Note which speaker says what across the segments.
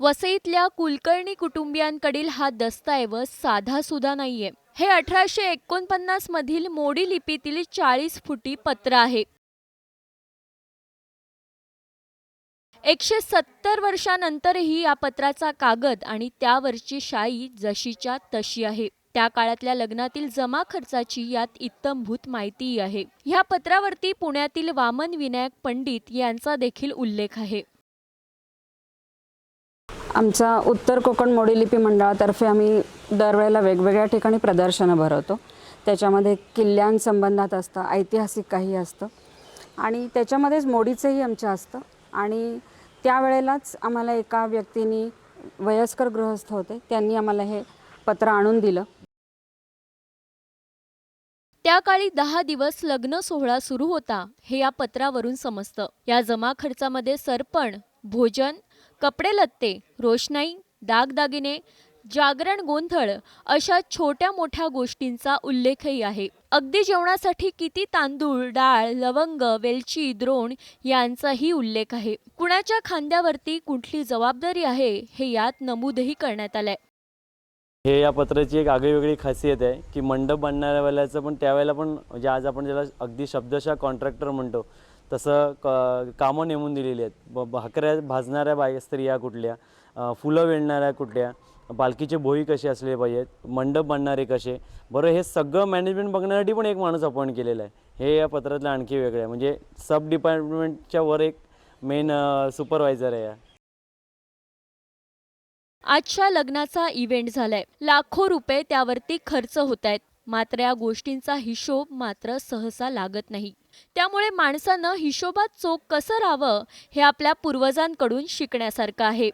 Speaker 1: वसईतल्या कुलकर्णी कुटुंबियांकडील हा दस्तऐवज साधा सुद्धा नाहीये. हे अठराशे एकोणपन्नास मधील मोडी लिपीतील चाळीस फुटी पत्र आहे. एकशे सत्तर वर्षानंतरही या पत्राचा कागद आणि त्यावरची शाई जशीच्या तशी आहे. त्या काळातल्या लग्नातील जमा खर्चाची यात इत्तमभूत माहितीही आहे. ह्या पत्रावरती पुण्यातील वामन विनायक पंडित यांचा देखील उल्लेख आहे.
Speaker 2: आमचा उत्तर कोकण मोडीलिपी मंडळातर्फे आम्ही दरवेळेला वेगवेगळ्या ठिकाणी प्रदर्शनं भरवतो. त्याच्यामध्ये किल्ल्यांसंबंधात असतं ऐतिहासिक काही असतं आणि त्याच्यामध्येच मोडीचंही आमच्या असतं. आणि त्यावेळेलाच आम्हाला एका व्यक्तीनी वयस्कर गृहस्थ होते त्यांनी आम्हाला हे पत्र आणून दिलं.
Speaker 1: त्या काळी दहा दिवस लग्न सोहळा सुरू होता हे या पत्रावरून समजतं. या जमा खर्चामध्ये सरपण भोजन कपडे लत्ते रोषणाई दागदागिने जागरण गोंधळ अशा छोट्या मोठ्या गोष्टींचा उल्लेखही आहे. अगदी जेवणासाठी किती तांदूळ डाळ लवंग वेलची द्रोण यांचाही उल्लेख आहे. कुणाच्या खांद्यावरती कुठली जबाबदारी आहे हे यात नमूदही करण्यात आलंय.
Speaker 3: हे या पत्राची एक आगळीवेगळी खासियत आहे की मंडप बांधणाऱ्या वेळेचं पण त्यावेळेला पण म्हणजे आज आपण ज्याला अगदी शब्दशः कॉन्ट्रॅक्टर म्हणतो तसं क कामं नेमून दिलेली आहेत. ब भाकऱ्या भाजणाऱ्या बाय स्त्रिया कुठल्या? फुलं वेळणाऱ्या कुठल्या? पालखीचे भोई कसे असले पाहिजेत? मंडप बांधणारे कसे? बरं हे सगळं मॅनेजमेंट बघण्यासाठी पण एक माणूस अपॉइंट केलेला आहे. हे या पत्रातलं आणखी वेगळं आहे. म्हणजे सब डिपार्टमेंटच्या वर एक मेन सुपरवायझर आहे या.
Speaker 1: आजच्या लग्नाचा इव्हेंट झालाय. लाखो रुपये त्यावरती खर्च होत आहेत मात्र या गोष्टींचा हिशोब मात्र सहसा लागत नाही. त्यामुळे माणसानं हिशोबात चोख कसं राहावं हे आपल्या पूर्वजांकडून शिकण्यासारखं आहे.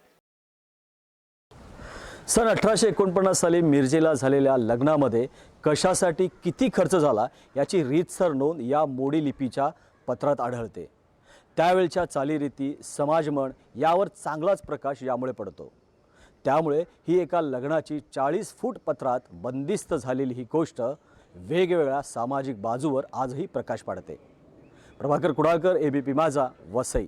Speaker 4: सन अठराशे एकोणपन्नास साली मिरजेला झालेल्या लग्नामध्ये कशासाठी किती खर्च झाला याची रीतसर नोंद या मोडी लिपीच्या पत्रात आढळते. त्यावेळच्या चालीरीती समाजमन यावर चांगलाच प्रकाश यामुळे पडतो. त्यामुळे ही एका लग्नाची चाळीस फूट पत्रात बंदिस्त झालेली ही गोष्ट वेगवेगळ्या सामाजिक बाजूवर आजही प्रकाश पाडते. Prabhakar Kudalkar A B P Majha Vasai.